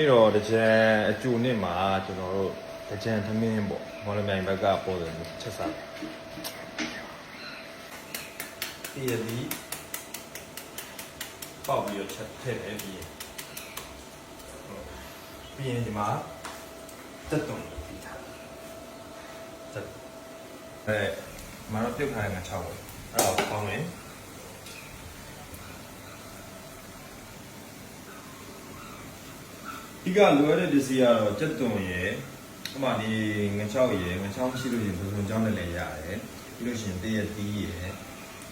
ဒီတော့တကြံအကျူနှစ်မှာကျွန်တော်တို့တကြံသမင်းပေါ့မော်လမြိုင်ဘက်ကပေါ်တယ်ချက်စားတည်ရသည်ပေါက်ပြီးတော့ချက်ထည့်တယ်ပြီးရင်ပြီးရင်ဒီမှာတက်တုံပြီးထားတက်အဲမတော်ပြုတ်ထားတဲ့ငါ6ပေါ့အဲ့တော့ပေါင်းမ ယ်ဒီကလိုရတဲ့ပစ္စည်းကတော့ကြက်သွန်ရယ်ဥပမာဒီငချောက်ရယ်ငချောက်ရှိလို့ရှိရင်ဘုံဘုံကြောင်းနဲ့လည်းရတယ်ပြီးလို့ရှိရင်တည့်ရသီးရယ်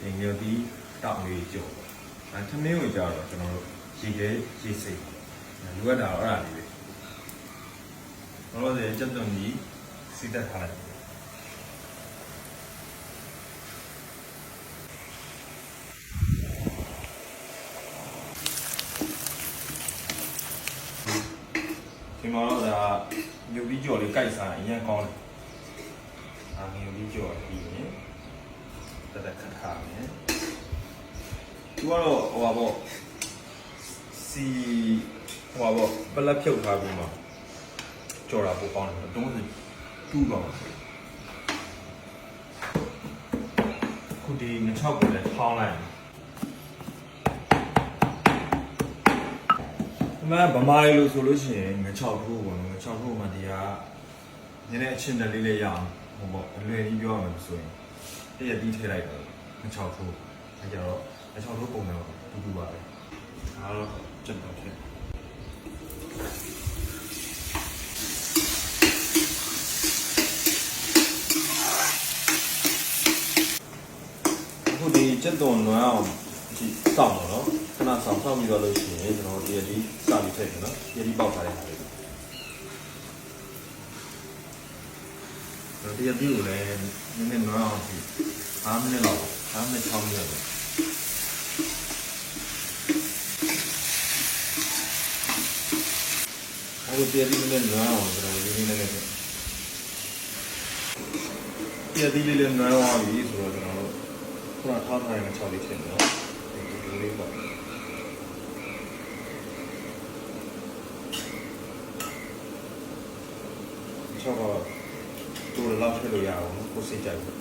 ဒီငယ်သီးတောက်လေးကြော်ပေါ့အဲထမင်းကိုကြတော့ကျွန်တော်တို့ရေခဲရေစိတ်လိုရတာတော့အဲ့ဒါလေးပဲတော့လည်းကြက်သွန်ကြီးစီတက်ထားလိုက် ဒီမှာတော့ဒါမြုပ်ပြီးကြော်လေးကြိုက်စားရင်အရင်ကောင်းတယ်အာမြုပ်ပြီးကြော်ပြီးရင်တက်တက်ခတ်ထားမယ်သူကတော့ဟိုပါပေါ့စီဟိုပါပေါ့ပလက်ဖြုတ်ထားပြီးမှကြော်တာပိုကောင်းတယ်တုံးစတူးတော့ခုဒီ26ကိုလည်းထောင်းလိုက် အမှန်ဗမာရီလို့ဆိုလို့ရှိရင်ငချောက်ထိုးပေါ့နော်ငချောက်ထိုးမှဒီကနည်းနည်းအချင်းတက်လေးလေးရအောင်ဟိုပေါ့အလွယ်ကြီးပြောရမယ်ဆိုရင်တည့်ရပြီးထည့်လိုက်တော့ငချောက်ထိုးအဲကြတော့ငချောက်ထိုးပုံတော့တူတူပါပဲဒါတော့စက်တော့ဖြစ်အခုဒီစက်တော်နွမ်းအောင်ဒီစောင့်တော့နော်ခဏဆောင်စောင့်ပြီးတော့လို့ရှိရင်ကျွန်တော်ဒီရဒီစပြီး ထည့်တယ်နော်ဒီရဒီပေါက်ထားတဲ့ဟာလေးတော့ဒီရဒီကိုလည်းနည်းနည်းနွမ်းအောင်ဒီ5မိနစ်လောက်5မိနစ်6မိနစ်လောက်အခုဒီရဒီနည်းနည်းနွမ်းအောင်ကျွန်တော်ဒီနည်းနည်းလေးဒီရဒီလေးလည်းနွမ်းအောင်ပြီဆိုတော့ကျွန်တော်တို့ခုနထားထားတဲ့6လေးထည့်တယ်နော်ဒီလေးပေါ့ ချောတော့တူလောက်ထည့်လို့ရအောင်ကိုစိတ်ကြိုက်ဘူး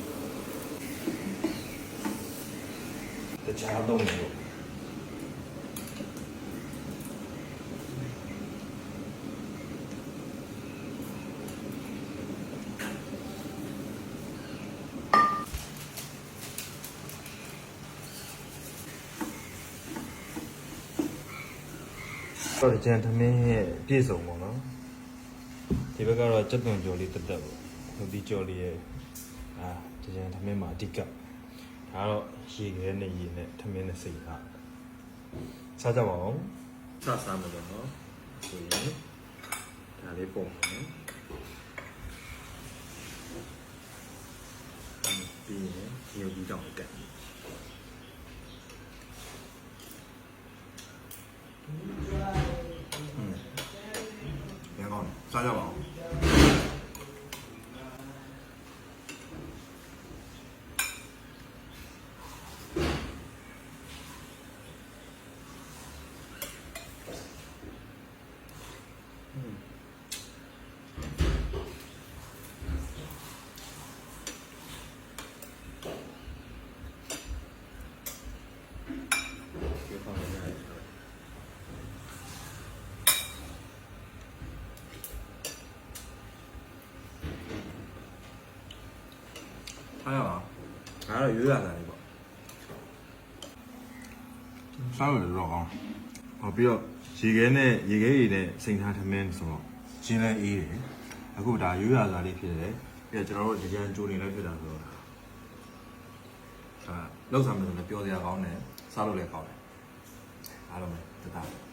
တခြားတော့မလို့တော့ဒီကြံ ဒီဘက်ကတော့စက်သွန်ကြော်လေးတက်တက်ပေါ့ဟိုဒီကြော်လေးရဲ့အာဒီကျန်သမင်းမှာအဓိကဒါကတော့ရေခဲနဲ့ရေနဲ့သမင်းနဲ့စိတ်ဟာစားကြပါအောင်စစားမှာတော့နော်ဆိုရင်ဒါလေးပုံမယ်ပြီးရင်ဒီကိုပြီးတော့ကတ်ရကော င်းစားကြပါအောင် ဒီကောင်လေးရတယ် ထားရပါဒါတော့ရွေးရတာလေးပေါ့စားလို့တော့ကောင်းဟောပြီးတော့ရေခဲနဲ့ရေခဲရည်နဲ့စိန်ထားထမင်းဆိုတော့ရှင်းလဲအေးတယ်အခုဒါရွေးရတာလေးဖြစ်တယ်ပြီးတော့ကျွန်တော်တို့ဒီကြံကြိုနေလဲဖြစ်တာဆိုတော့ဒါလောက်စားမယ်ဆိုလည်းပြောစရာကောင်းတယ်စားလို့လည်းကောင်းတယ်အားလုံးပဲတသား